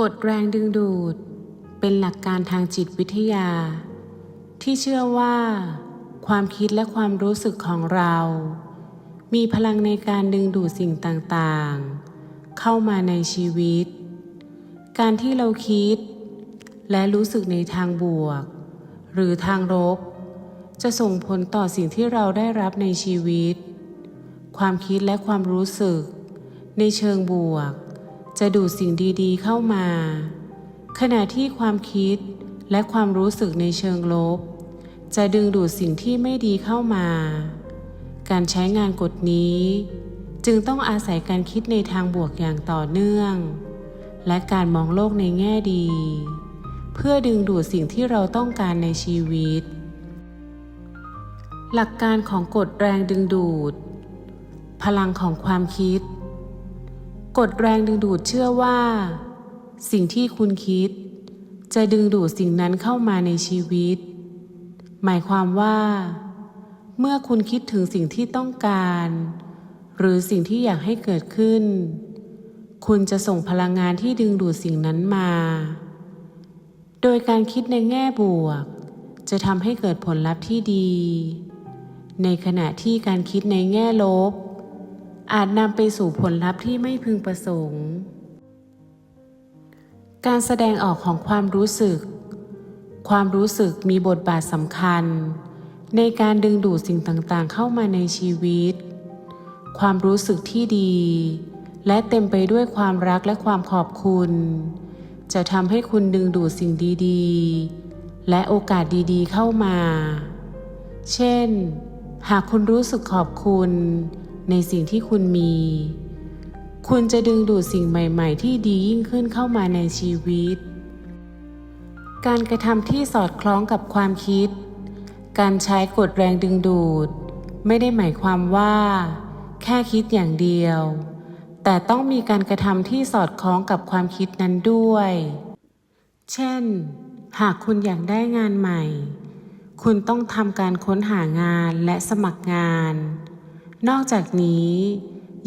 กฎแรงดึงดูด เป็นหลักการทางจิตวิทยา ที่เชื่อว่า ความคิดและความรู้สึกของเรา มีพลังในการดึงดูดสิ่งต่างๆ เข้ามาในชีวิต การที่เราคิด และรู้สึกในทางบวก หรือทางลบจะส่งผลต่อสิ่งที่เราได้รับในชีวิต ความคิดและความรู้สึก ในเชิงบวก จะดูดสิ่งดีๆเข้ามา ขณะที่ความคิดและความรู้สึกในเชิงลบ จะดึงดูดสิ่งที่ไม่ดีเข้ามา การใช้งานกฎนี้ จึงต้องอาศัยการคิดในทางบวกอย่างต่อเนื่อง และการมองโลกในแง่ดี เพื่อดึงดูดสิ่งที่เราต้องการในชีวิต หลักการของกฎแรงดึงดูด พลังของความคิด กฎแรงดึงดูดเชื่อว่า สิ่งที่คุณคิด จะดึงดูดสิ่งนั้นเข้ามาในชีวิต หมายความว่า เมื่อคุณคิดถึงสิ่งที่ต้องการ หรือสิ่งที่อยากให้เกิดขึ้น คุณจะส่งพลังงานที่ดึงดูดสิ่งนั้นมา โดยการคิดในแง่บวก จะทำให้เกิดผลลัพธ์ที่ดี ในขณะที่การคิดในแง่ลบ อาจนำไปสู่ผลลัพธ์ที่ไม่พึงประสงค์ การแสดงออกของความรู้สึก ความรู้สึกมีบทบาทสำคัญ ในการดึงดูดสิ่งต่างๆ เข้ามาในชีวิต ความรู้สึกที่ดี และเต็มไปด้วยความรักและความขอบคุณ จะทำให้คุณดึงดูดสิ่งดีๆ และโอกาสดีๆ เข้ามา เช่น หากคุณรู้สึกขอบคุณ ในสิ่งที่คุณมี คุณจะดึงดูดสิ่งใหม่ๆ ที่ดียิ่งขึ้นเข้ามาในชีวิต การกระทำที่สอดคล้องกับความคิด การใช้กฎแรงดึงดูด ไม่ได้หมายความว่า แค่คิดอย่างเดียว แต่ต้องมีการกระทำที่สอดคล้องกับความคิดนั้นด้วย เช่น หากคุณอยากได้งานใหม่ คุณต้องทำการค้นหางานและสมัครงาน นอกจากนี้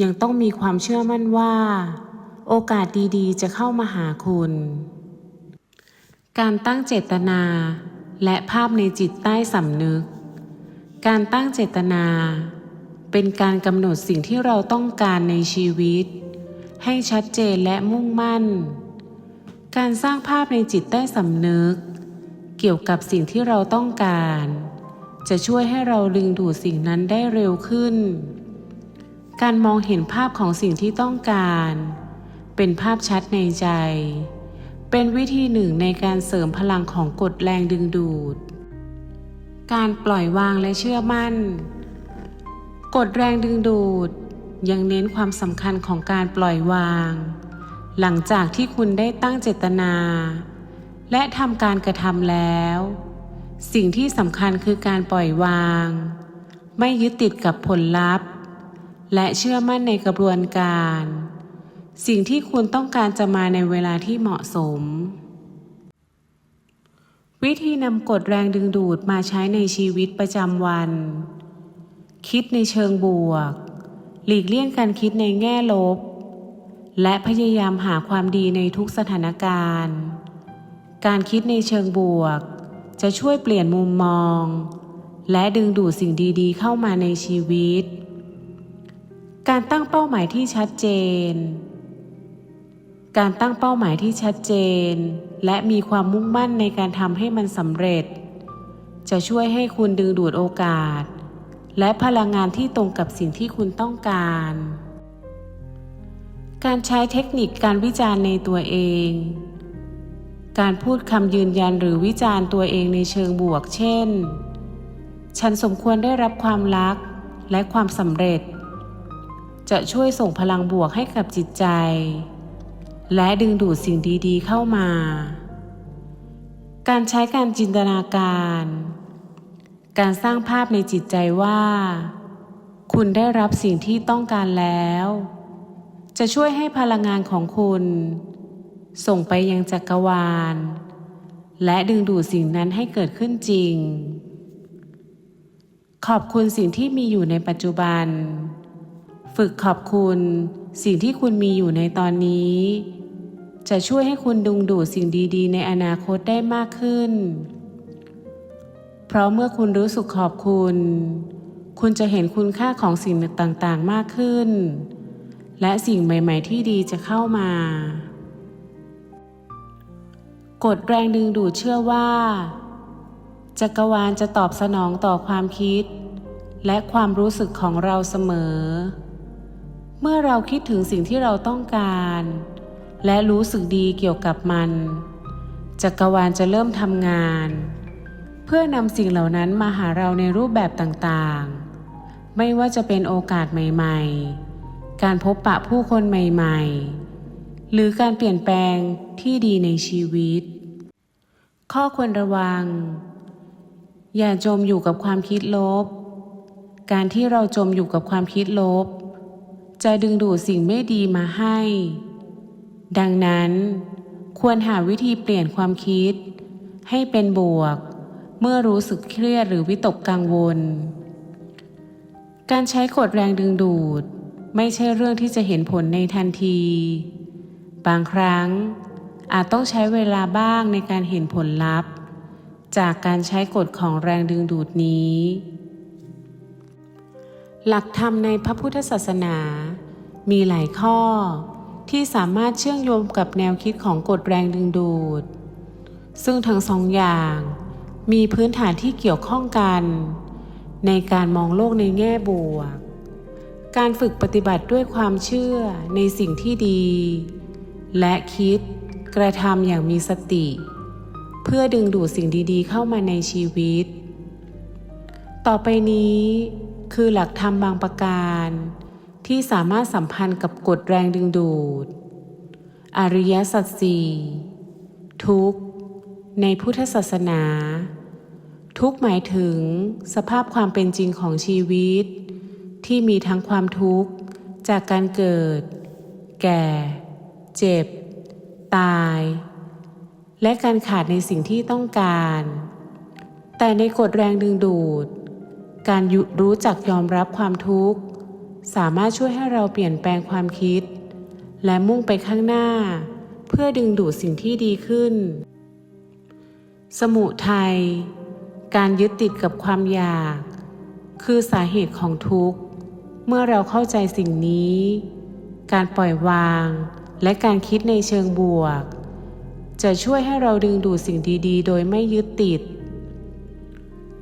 ยังต้องมีความเชื่อมั่นว่า โอกาสดีๆ จะเข้ามาหาคุณ การตั้งเจตนา และภาพในจิตใต้สำนึก การตั้งเจตนา เป็นการกำหนดสิ่งที่เราต้องการในชีวิต ให้ชัดเจนและมุ่งมั่น การสร้างภาพในจิตใต้สำนึก เกี่ยวกับสิ่งที่เราต้องการ จะช่วยให้เราดึงดูดสิ่งนั้นได้เร็วขึ้น การมองเห็นภาพของสิ่งที่ต้องการ เป็นภาพชัดในใจ เป็นวิธีหนึ่งในการเสริมพลังของกฎแรงดึงดูด การปล่อยวางและเชื่อมั่น กฎแรงดึงดูดยังเน้นความสำคัญของการปล่อยวาง หลังจากที่คุณได้ตั้งเจตนา และทำการกระทำแล้ว สิ่งที่สำคัญคือการปล่อยวาง ไม่ยึดติดกับผลลัพธ์ และเชื่อมั่นในกระบวนการ สิ่งที่คุณต้องการจะมาในเวลาที่เหมาะสม วิธีนำกฎแรงดึงดูดมาใช้ในชีวิตประจำวัน คิดในเชิงบวก หลีกเลี่ยงการคิดในแง่ลบ และพยายามหาความดีในทุกสถานการณ์ การคิดในเชิงบวก จะช่วยเปลี่ยนมุมมอง และดึงดูดสิ่งดีๆ เข้ามาในชีวิต การตั้งเป้าหมายที่ชัดเจน การตั้งเป้าหมายที่ชัดเจน และมีความมุ่งมั่นในการทำให้มันสำเร็จ จะช่วยให้คุณดึงดูดโอกาส และพลังงานที่ตรงกับสิ่งที่คุณต้องการ การใช้เทคนิคการวิจารณ์ในตัวเอง การพูดคำยืนยันหรือวิจารณ์ตัวเองในเชิงบวก เช่น ฉันสมควรได้รับความรักและความสำเร็จ จะช่วยส่งพลังบวกให้กับจิตใจ และดึงดูดสิ่งดีๆเข้ามา การใช้การจินตนาการ การสร้างภาพในจิตใจว่า คุณได้รับสิ่งที่ต้องการแล้ว จะช่วยให้พลังงานของคุณ ส่งไปยังจักรวาล และดึงดูดสิ่งนั้นให้เกิดขึ้นจริง ขอบคุณสิ่งที่มีอยู่ในปัจจุบัน ฝึกขอบคุณสิ่งที่คุณมีอยู่ในตอนนี้ จะช่วยให้คุณดึงดูดสิ่งดีๆ ในอนาคตได้มากขึ้น เพราะเมื่อคุณรู้สึกขอบคุณ คุณจะเห็นคุณค่าของสิ่งต่างๆ มากขึ้น และสิ่งใหม่ ๆ ที่ดีจะเข้ามา กฎแรงดึงดูดเชื่อว่า จักรวาลจะตอบสนองต่อความคิด และความรู้สึกของเราเสมอ เมื่อเราคิดถึงสิ่งที่เราต้องการ และรู้สึกดีเกี่ยวกับมัน จักรวาลจะเริ่มทำงาน เพื่อนำสิ่งเหล่านั้นมาหาเราในรูปแบบต่างๆ ไม่ว่าจะเป็นโอกาสใหม่ ๆ การพบปะผู้คนใหม่ ๆ หรือการเปลี่ยนแปลงที่ดีในชีวิต ข้อควรระวัง อย่าจมอยู่กับความคิดลบ การที่เราจมอยู่กับความคิดลบ จะดึงดูดสิ่งไม่ดีมาให้ ดังนั้น ควรหาวิธีเปลี่ยนความคิด ให้เป็นบวก เมื่อรู้สึกเครียดหรือวิตกกังวล การใช้กฎแรงดึงดูด ไม่ใช่เรื่องที่จะเห็นผลในทันที บางครั้ง อาจต้องใช้เวลาบ้างในการเห็นผลลัพธ์ จากการใช้กฎของแรงดึงดูดนี้ หลักธรรมในพระพุทธศาสนา มีหลายข้อที่สามารถเชื่อมโยงกับแนวคิดของกฎแรงดึงดูด ซึ่งทั้งสองอย่างมีพื้นฐานที่เกี่ยวข้องกัน ในการมองโลกในแง่บวก การฝึกปฏิบัติด้วยความเชื่อในสิ่งที่ดี และคิดกระทำอย่างมีสติ เพื่อดึงดูดสิ่งดีๆ เข้ามาในชีวิต ต่อไปนี้คือหลักธรรมบางประการ ที่สามารถสัมพันธ์กับกฎแรงดึงดูด อริยสัจสี่ทุกข์ ในพุทธศาสนา ทุกหมายถึงสภาพความเป็นจริงของชีวิต ที่มีทั้งความทุกข์ จากการเกิด แก่ เจ็บ ตาย และการขาดในสิ่งที่ต้องการ แต่ในกฎแรงดึงดูด การยุรู้จักยอมรับความทุกข์ สามารถช่วยให้เราเปลี่ยนแปลงความคิด และมุ่งไปข้างหน้า เพื่อดึงดูดสิ่งที่ดีขึ้น สมุทัยการยึดติดกับความอยาก คือสาเหตุของทุกข์ เมื่อเราเข้าใจสิ่งนี้ การปล่อยวาง และการคิดในเชิงบวก จะช่วยให้เราดึงดูดสิ่งดีๆ โดยไม่ยึดติด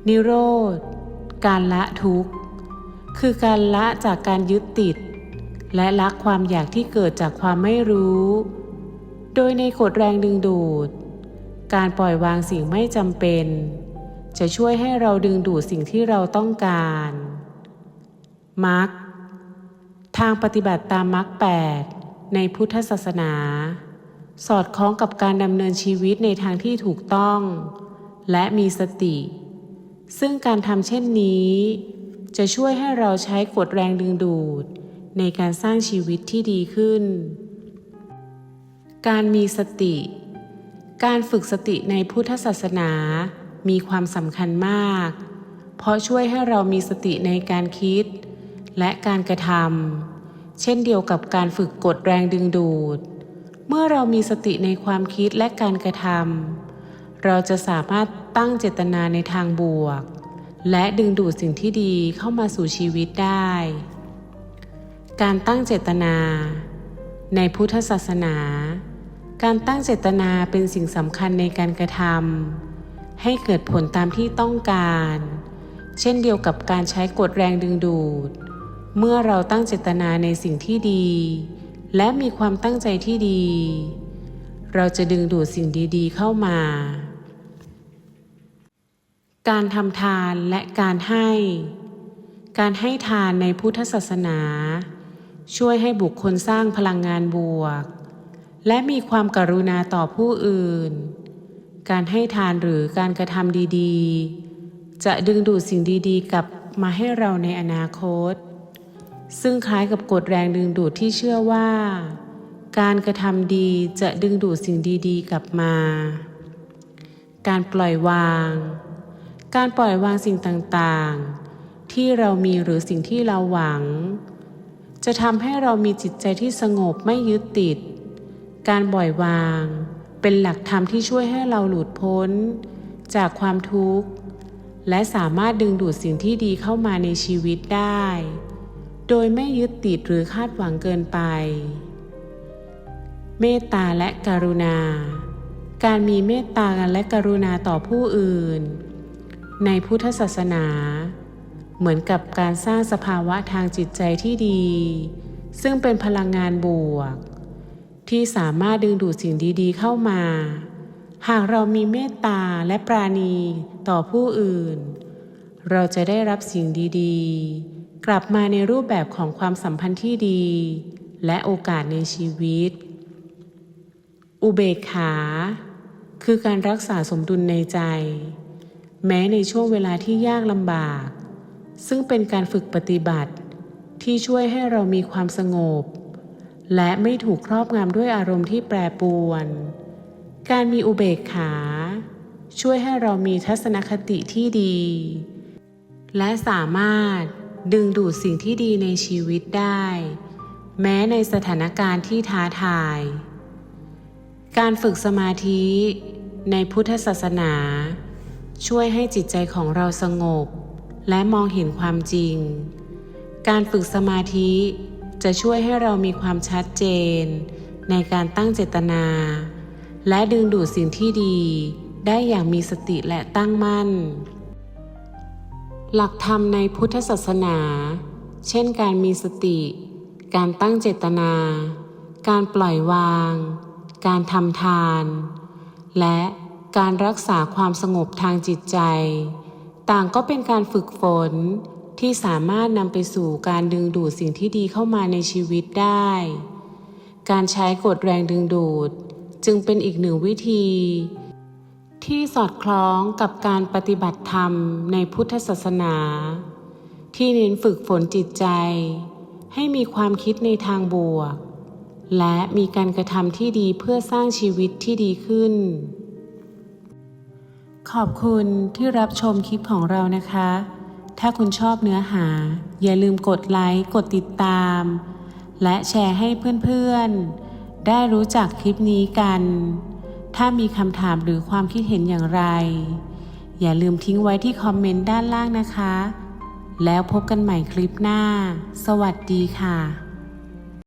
นิโรธ การละทุกข์ คือการละจากการยึดติด และละความอยากที่เกิดจากความไม่รู้ โดยในกฎแรงดึงดูด การปล่อยวางสิ่งไม่จำเป็น จะช่วยให้เราดึงดูดสิ่งที่เราต้องการมรรคทางปฏิบัติตามมรรคแปด ในพุทธศาสนา สอดคล้องกับการดำเนินชีวิตในทางที่ถูกต้อง และมีสติ ซึ่งการทำเช่นนี้ จะช่วยให้เราใช้กฎแรงดึงดูด ในการสร้างชีวิตที่ดีขึ้น การมีสติ การฝึกสติในพุทธศาสนามีความสำคัญมาก เพราะช่วยให้เรามีสติในการคิด และการกระทำ เช่นเดียวกับการฝึกกฎแรงดึงดูด เมื่อเรามีสติในความคิดและการกระทำเราจะสามารถตั้งเจตนาในทางบวก และดึงดูดสิ่งที่ดีเข้ามาสู่ชีวิตได้ การตั้งเจตนา ในพุทธศาสนา การตั้งเจตนาเป็นสิ่งสำคัญในการกระทำให้เกิดผลตามที่ต้องการ เช่นเดียวกับการใช้กฎแรงดึงดูด เมื่อเราตั้งเจตนาในสิ่งที่ดี และมีความตั้งใจที่ดี เราจะดึงดูดสิ่งดีๆ เข้ามา การทำทานและการให้ การให้ทานในพุทธศาสนา ช่วยให้บุคคลสร้างพลังงานบวก และมีความกรุณาต่อผู้อื่น การให้ทานหรือการกระทำดีๆ จะดึงดูดสิ่งดีๆ กลับมาให้เราในอนาคต ซึ่งคล้ายกับกฎแรงดึงดูดที่เชื่อว่า การกระทำดีจะดึงดูดสิ่งดีๆ กลับมา การปล่อยวาง การปล่อยวางสิ่งต่างๆ ที่เรามีหรือสิ่งที่เราหวัง จะทำให้เรามีจิตใจที่สงบไม่ยึดติด การปล่อยวาง เป็นหลักธรรมที่ช่วยให้เราหลุดพ้น จากความทุกข์ และสามารถดึงดูดสิ่งที่ดีเข้ามาในชีวิตได้ โดยไม่ยึดติดหรือคาดหวังเกินไป เมตตาและกรุณา การมีเมตตาและกรุณาต่อผู้อื่น ในพุทธศาสนา เหมือนกับการสร้างสภาวะทางจิตใจที่ดี ซึ่งเป็นพลังงานบวก ที่สามารถดึงดูดสิ่งดีๆเข้ามา หากเรามีเมตตาและปราณีต่อผู้อื่น เราจะได้รับสิ่งดีๆ กลับมาในรูปแบบของความสัมพันธ์ที่ดี และโอกาสในชีวิต อุเบกขา คือการรักษาสมดุลในใจ แม้ในช่วงเวลาที่ยากลำบาก ซึ่งเป็นการฝึกปฏิบัติ ที่ช่วยให้เรามีความสงบ และไม่ถูกครอบงำด้วยอารมณ์ที่แปรปรวน การมีอุเบกขา ช่วยให้เรามีทัศนคติที่ดี และสามารถ ดึงดูดสิ่งที่ดีในชีวิตได้ แม้ในสถานการณ์ที่ท้าทาย การฝึกสมาธิในพุทธศาสนา ช่วยให้จิตใจของเราสงบ และมองเห็นความจริง การฝึกสมาธิจะช่วยให้เรามีความชัดเจน ในการตั้งเจตนา และดึงดูดสิ่งที่ดีได้อย่างมีสติและตั้งมั่น หลักธรรมในพุทธศาสนา เช่นการมีสติ การตั้งเจตนา การปล่อยวาง การทำทาน และการรักษาความสงบทางจิตใจ ต่างก็เป็นการฝึกฝนที่สามารถนำไปสู่การดึงดูดสิ่งที่ดีเข้ามาในชีวิตได้ การใช้กฎแรงดึงดูด จึงเป็นอีกหนึ่งวิธี ที่สอดคล้องกับการปฏิบัติธรรมในพุทธศาสนา ที่เน้นฝึกฝนจิตใจ ให้มีความคิดในทางบวก และมีการกระทำที่ดีเพื่อสร้างชีวิตที่ดีขึ้น ขอบคุณที่รับชมคลิปของเรานะคะ ถ้าคุณชอบเนื้อหา อย่าลืมกดไลค์ กดติดตาม และแชร์ให้เพื่อนๆ ได้รู้จักคลิปนี้กัน ถ้ามีคำถามหรือความคิดเห็นอย่างไร อย่าลืมทิ้งไว้ที่คอมเมนต์ด้านล่างนะคะ แล้วพบกันใหม่คลิปหน้า สวัสดีค่ะ